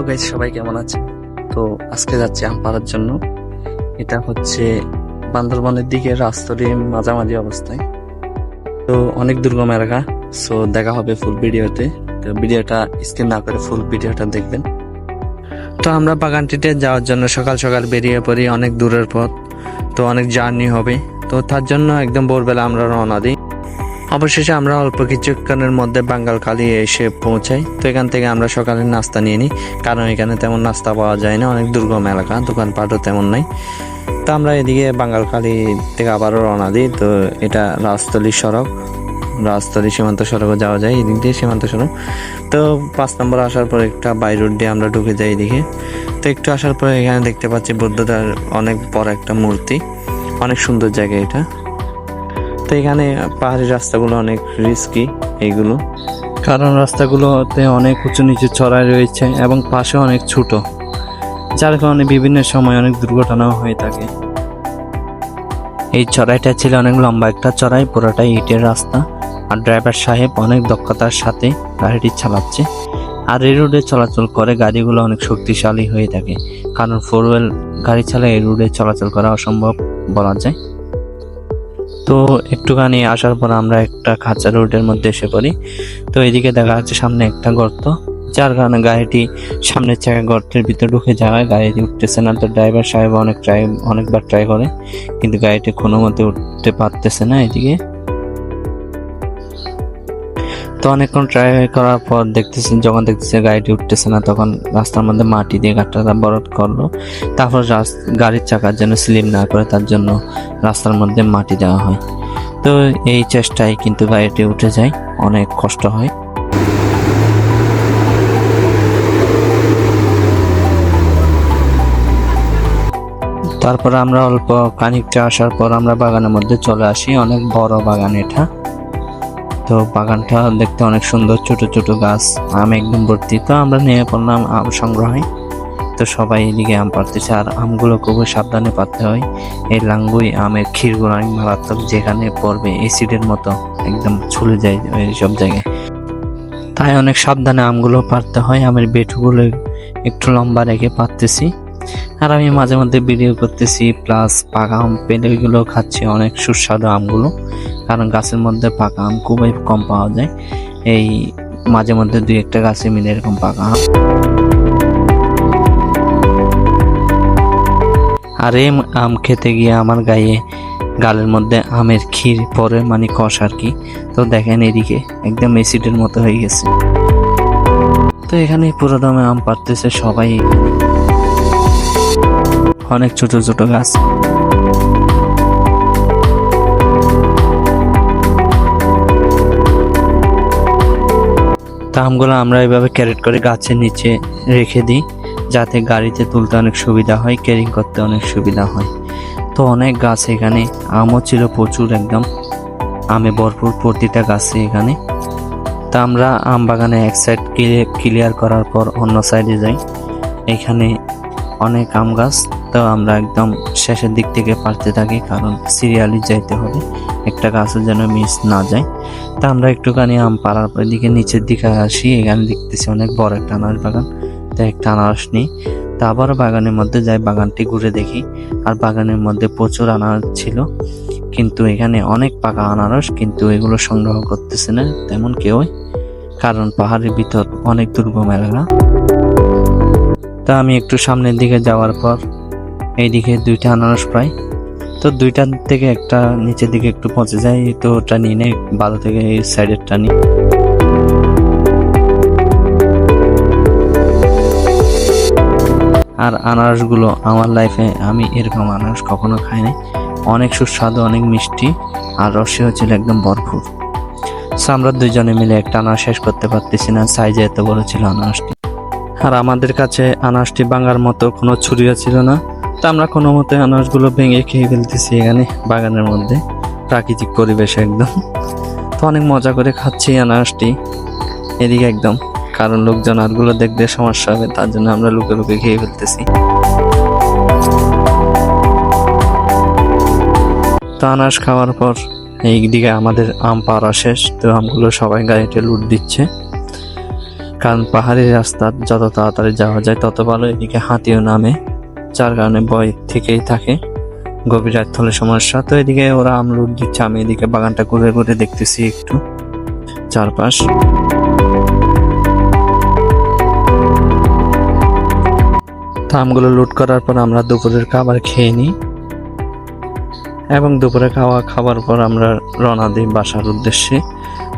তো গাইজ সবাই কেমন আছে তো আজকে যাচ্ছি আম পাড়ার জন্য। এটা হচ্ছে বান্দরবনের দিকে রাস্তরি মাঝামাঝি অবস্থায়। তো অনেক দুর্গম এলাকা সো দেখা হবে ফুল ভিডিওতে তো ভিডিওটা স্কিপ না করে ফুল ভিডিওটা দেখবেন। তো আমরা বাগানটিতে যাওয়ার জন্য সকাল সকাল বেরিয়ে পড়ি, অনেক দূরের পথ, তো অনেক জার্নি হবে। তো তার জন্য একদম ভোরবেলা আমরা রওনা দিই। অবশেষে আমরা অল্প কিছুক্ষণের মধ্যে বাঙ্গাল কালি এসে পৌঁছাই। তো এখান থেকে আমরা সকালের নাস্তা নিয়ে নিই, কারণ এখানে তেমন নাস্তা পাওয়া যায় না, অনেক দুর্গম এলাকা, দোকানপাটও তেমন নাই। তো আমরা এদিকে বাঙ্গাল কালি থেকে আবারও রওনা দিই, তো এটা রাজতলি সড়ক। রাজতলি সীমান্ত সড়কও যাওয়া যায় এদিক দিয়ে, সীমান্ত সড়ক। তো পাঁচ নম্বর আসার পর একটা বাই রোড দিয়ে আমরা ঢুকে যাই এদিকে। তো একটু আসার পরে এখানে দেখতে পাচ্ছি বুদ্ধদার অনেক বড় একটা মূর্তি। অনেক সুন্দর জায়গা এটা। তো এখানে পাহাড়ি রাস্তাগুলো অনেক রিস্কি এইগুলো কারণ রাস্তাগুলোতে অনেক উঁচু নিচু চড়াই রয়েছে এবং পাশে অনেক ছোট, যার কারণে বিভিন্ন সময় অনেক দুর্ঘটনাও হয়ে থাকে। এই চড়াইটা ছিল অনেক লম্বা একটা চড়াই, পুরোটাই ইটের রাস্তা। আর ড্রাইভার সাহেব অনেক দক্ষতার সাথে গাড়িটি চালাচ্ছে। আর এই রোডে চলাচল করে গাড়িগুলো অনেক শক্তিশালী হয়ে থাকে। কারণ ফোর হুইল গাড়ি ছাড়া এই রোডে চলাচল করা অসম্ভব বলা যায়। তো একটুখানি আসার পর আমরা একটা খাঁচা রোডের মধ্যে এসে পড়ি। তো এদিকে দেখা যাচ্ছে সামনে একটা গর্ত, যার কারণে গাড়িটি সামনের চাকা গর্তের ভিতরে ঢুকে যাওয়ায় গাড়িটি উঠতেছে না। তো ড্রাইভার সাহেব অনেক ট্রাই অনেকবার ট্রাই করে, কিন্তু গাড়িটি কোনো মতে উঠতে পারতেছে না এদিকে। তো অনেকক্ষণ ট্রাই করার পর দেখতেছি, যখন দেখতেছে গাড়িটি উঠতেছে না, তখন রাস্তার মধ্যে মাটি দিয়ে গাড়িটা বরফ করল। তারপর গাড়ির চাকার যেন স্লিপ না করে তার জন্য রাস্তার মধ্যে মাটি দেওয়া হয়। তো এই চেষ্টায় কিন্তু গাড়িটি উঠে যায়, অনেক কষ্ট হয়। তারপর আমরা অল্প খানিকটা আসার পর আমরা বাগানের মধ্যে চলে আসি, অনেক বড় বাগান এটা। তো বাগানটা দেখতে অনেক সুন্দর, ছোট ছোট গাছ, আম একদম ভর্তি। তো আমরা নিয়ে পড়লাম আম সংগ্রহে। তো সবাই এদিকে আম পাড়তেছে, আর আমগুলো খুবই সাবধানে পারতে হয়। এই লাঙ্গুই আমের ক্ষীরগুলো অনেক মারাত্মক যেখানে পড়বে অ্যাসিডের মতো একদম ছুলে যায় ওই সব জায়গায়। তাই অনেক সাবধানে আমগুলো পারতে হয়। আমের বেটুগুলো একটু লম্বা রেখে পারতেছি আর আমি মাঝে মধ্যে ভিডিও করতেছি প্লাস পাকা আম পেলে ওইগুলো খাচ্ছি, অনেক সুস্বাদু আমগুলো। কারণ গাছের মধ্যে পাকা আম খুবই কম পাওয়া যায়। এই মাঝে মধ্যে দুই একটা গাছে মিলে এরকম পাকা আম। আর এই আম খেতে গিয়ে আমার গায়ে গালের মধ্যে আমের ক্ষীর পরে মানে কষ আর কি। তো দেখেন এদিকে একদম এসিডের মতো হয়ে গেছে। তো এখানে পুরো দমে আম পাড়তেছে সবাই। অনেক ছোট ছোট গাছ। তা আমগুলো আমরা এইভাবে ক্যারেট করে গাছের নিচে রেখে দিই, যাতে গাড়িতে তুলতে অনেক সুবিধা হয়, ক্যারিং করতে অনেক সুবিধা হয়। তো অনেক গাছ এখানে, আমও ছিল প্রচুর একদম। আমে ভরপুর প্রতিটা গাছে এখানে। তা আমরা আম বাগানে এক সাইড ক্লিয়ার করার পর অন্য সাইডে যাই। এখানে অনেক আম গাছ, তো আমরা একদম শেষের দিক থেকে পারতে থাকি, কারণ সিরিয়ালি যাইতে হবে। একটা গাছও যেন মিস না যায়। তা আমরা একটুখানি আম পাড়ার দিকে নিচের দিকে আসি, এখানে দেখতেছি অনেক বড় একটা আনারস বাগান। তো একটা আনারস নিই। তা আবারও বাগানের মধ্যে যাই, বাগানটি ঘুরে দেখি। আর বাগানের মধ্যে প্রচুর আনারস ছিল। কিন্তু এখানে অনেক পাকা আনারস, কিন্তু এগুলো সংগ্রহ করতেছে না তেমন কেউই। কারণ পাহাড়ের ভিতর অনেক দুর্গম এলাকা। তা আমি একটু সামনের দিকে যাওয়ার পর, এইদিকে দুইটা আনারস পাই তো দুইটার থেকে একটা নিচের দিকে একটু পচে যায় তো ওটা নিয়ে নেই ভালো থেকে এই সাইডেরটা নিই। আর আনারসগুলো আমার লাইফে আমি এরকম আনারস কখনো খাইনি অনেক সুস্বাদু অনেক মিষ্টি আর রসে হচ্ছিল একদম ভরপুর। So, আমরা দুইজনে মিলে একটা আনারস শেষ করতে পারতেছি না সাইজে এত বড় ছিল আনারসটি। আর আমাদের কাছে আনারসটি ভাঙার মতো কোনো ছুরিও ছিল না। তো আমরা কোনো মতে আনারসগুলো ভেঙে খেয়ে ফেলতেছি এখানে, বাগানের মধ্যে। প্রাকৃতিক পরিবেশ একদম। তো অনেক মজা করে খাচ্ছি আনারসটি এদিকে একদম, কারণ লোকজন আরগুলো দেখতে সমস্যা হবে, তার জন্য আমরা লুকে লুকে খেয়ে ফেলতেছি। তো আনারস খাওয়ার পর এই দিকে আমাদের আম পাড়া শেষ, তো আমগুলো সবাই গাড়িতে লুট দিচ্ছে। কারণ পাহাড়ি রাস্তা, যত তাড়াতাড়ি যাওয়া যায়, তত ভালো এদিকে হাতিও নামে। যার কারণে ভয় থেকেই থাকে। গভীর রাত হলে সমস্যা তো এদিকে ওরা আমলুট দিচ্ছে, আমি এদিকে বাগানটা ঘুরে ঘুরে দেখতেছি একটু। চারপাশ। আমগুলো লুট করার পর আমরা দুপুরের খাবার খেয়ে নিই। এবং দুপুরে খাওয়া খাবার পর আমরা রওনা দিই বাসার উদ্দেশ্যে।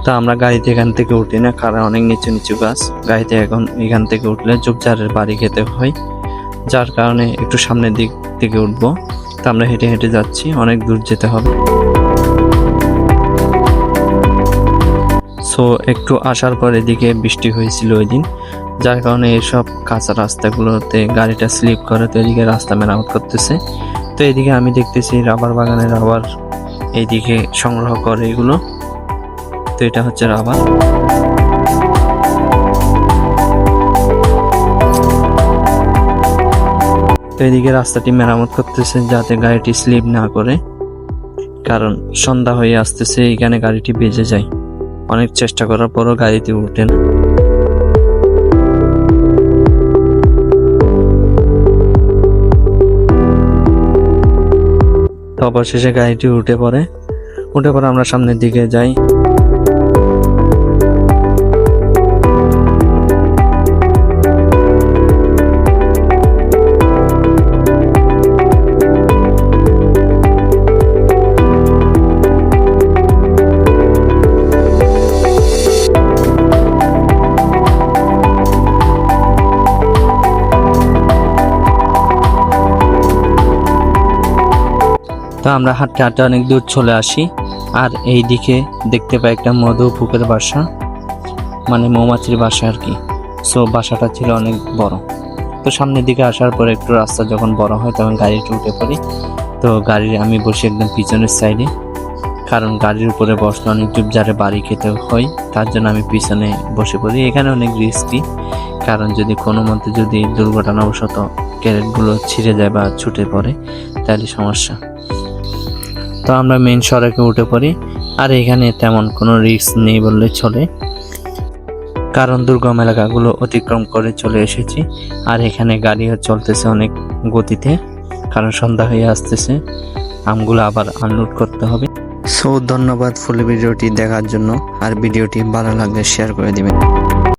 তো আমরা গাড়িতে এখান থেকে উঠি না, কারণ অনেক নিচু নিচু গাছ। গাড়িতে এখন এখান থেকে উঠলে ঝোপঝাড়ের বাড়ি খেতে হয়। যার কারণে একটু সামনের দিক থেকে উঠবো। তো আমরা হেঁটে হেঁটে যাচ্ছি, অনেক দূর যেতে হবে। সো একটু আসার পর এদিকে বৃষ্টি হয়েছিল ওই দিন যার কারণে এসব কাঁচা রাস্তাগুলোতে গাড়িটা স্লিপ করে তো এদিকে রাস্তা মেরামত করতেছে। তো এদিকে আমি দেখতেছি রাবার বাগানের রাবার এইদিকে সংগ্রহ করে এগুলো। তো এটা হচ্ছে রাবার। তো এদিকে রাস্তাটি মেরামত করতেছে যাতে গাড়িটি স্লিপ না করে, কারণ সন্ধ্যা হয়ে আসতেছে এখানে গাড়িটি বেজে যায়। অনেক চেষ্টা করার পরও গাড়িতে উঠে না। অবশেষে গাড়িটি উঠে পড়ে। উঠে পরে আমরা সামনের দিকে যাই। তো আমরা হাঁটতে হাঁটতে অনেক দূর চলে আসি। আর এই দিকে দেখতে পাই একটা মধু পুকুরের বাসা মানে মৌমাছির বাসা আর কি। সো বাসাটা ছিল অনেক বড়। তো সামনের দিকে আসার পরে একটু রাস্তা যখন বড় হয় তখন গাড়িটা উঠে পড়ি। তো গাড়ির আমি বসি একদম পিছনের সাইডে কারণ গাড়ির উপরে বসলে অনেক যারে বাড়ি খেতে হয়, তার জন্য আমি পিছনে বসে পড়ি। এখানে অনেক রিস্কি কারণ যদি কোনো মতে যদি দুর্ঘটনাবশত ক্যারেটগুলো ছিঁড়ে যায় বা ছুটে পড়ে, তাহলে সমস্যা। তো আমরা মেন সড়কে উঠে পড়ি, আর এখানে তেমন কোনো রিস্ক নেই বললে চলে। কারণ দুর্গম এলাকাগুলো অতিক্রম করে চলে এসেছি, আর এখানে গাড়িও চলতেছে অনেক গতিতে, কারণ সন্ধ্যা হয়ে আসতেছে। আমগুলো আবার আনলোড করতে হবে। সো ধন্যবাদ ফুল ভিডিওটি দেখার জন্য, আর ভিডিওটি ভালো লাগলে শেয়ার করে দিবেন।